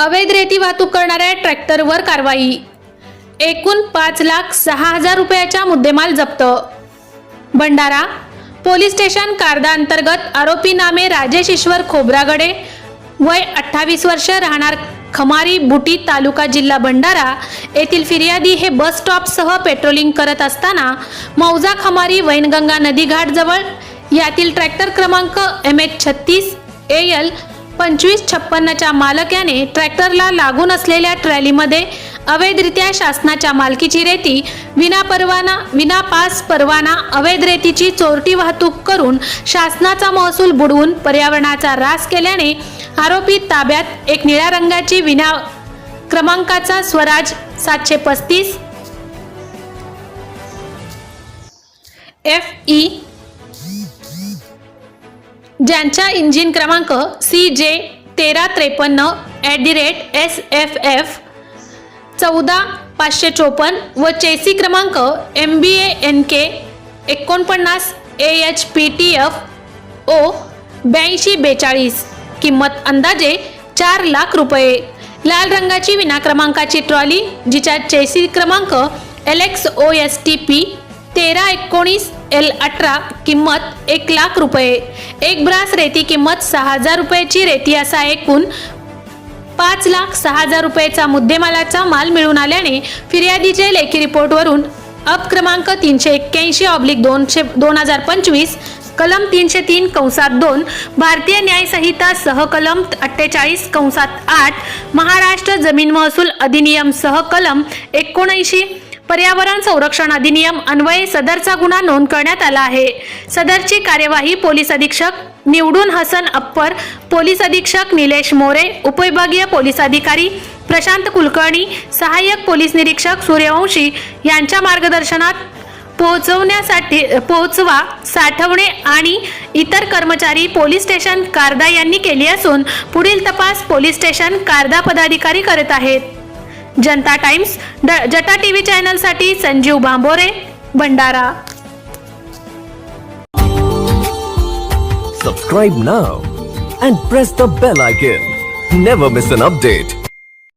अवैध रेती वाहतूक करणाऱ्या ट्रॅक्टरवर कारवाई. एकूण पाच लाख सहा हजार रुपयाचा मुद्देमाल जप्त. भंडारा पोलीस स्टेशन कारदा अंतर्गत आरोपी नामे राजेश ईश्वर खोब्रागडे वय अठ्ठावीस वर्ष राहणार खमारी बुटी तालुका जिल्हा भंडारा येथील फिर्यादी हे बस स्टॉपसह पेट्रोलिंग करत असताना मौजा खमारी वैनगंगा नदीघाटजवळ यातील ट्रॅक्टर क्रमांक एम एच छत्तीस ए एल पंचवीस छप्पन्नच्या मालक याने ट्रॅक्टरला लागून असलेल्या ट्रॅलीमध्ये अवैधरित्या शासनाच्या मालकीची रेती विना परवाना विना पास परवाना अवैध रेतीची चोरटी वाहतूक करून शासनाचा महसूल बुडवून पर्यावरणाचा ऱ्हास केल्याने आरोपी ताब्यात एक निळ्या रंगाची विना क्रमांकाचा स्वराज सातशे पस्तीस. एफ ई ज्यांच्या इंजिन क्रमांक सी जे तेरा त्रेपन्न at the rate S F F चौदा पाचशे चोपन्न व चेसी क्रमांक एम बी ए एन के एकोणपन्नास A H P T F O ब्याऐंशी बेचाळीस. किंमत अंदाजे चार लाख रुपये. लाल रंगाची विना क्रमांकाची ट्रॉली जिच्या चेसी क्रमांक L X O S T P तेरा एकोणीस एल अठरा किंमत एक लाख रुपये. एक ब्रास रेती किंमत सहा हजार रुपयाची रेती असा एकूण पाच लाख सहा हजार रुपयेचा मुद्देमालाचा माल मिळून आल्याने फिर्यादीचे लेखी रिपोर्टवरून अप क्रमांक तीनशे एक्क्याऐंशी ऑब्लिक दोनशे दोन हजार पंचवीस कलम तीनशे तीन कंसात दोन भारतीय न्यायसंहिता सहकलम अठ्ठेचाळीस कंसात आठ महाराष्ट्र जमीन महसूल अधिनियम सहकलम एकोणऐंशी पर्यावरण संरक्षण अधिनियम अन्वये सदरचा गुन्हा नोंद करण्यात आला आहे. सदरची कार्यवाही पोलीस अधीक्षक निवडून हसन अप्पर पोलीस अधीक्षक निलेश मोरे उपविभागीय पोलीस अधिकारी प्रशांत कुलकर्णी सहाय्यक पोलीस निरीक्षक सूर्यवंशी यांच्या मार्गदर्शनात पोहोचवण्यासाठी पोहोचवा साठवणे आणि इतर कर्मचारी पोलीस स्टेशन कारदा यांनी केली असून पुढील तपास पोलीस स्टेशन कारदा पदाधिकारी करत आहेत. जनता टाइम्स जटा टीवी व्ही चॅनलसाठी Sanjeev Bambore Bhandara. Subscribe now and press the bell icon never miss an update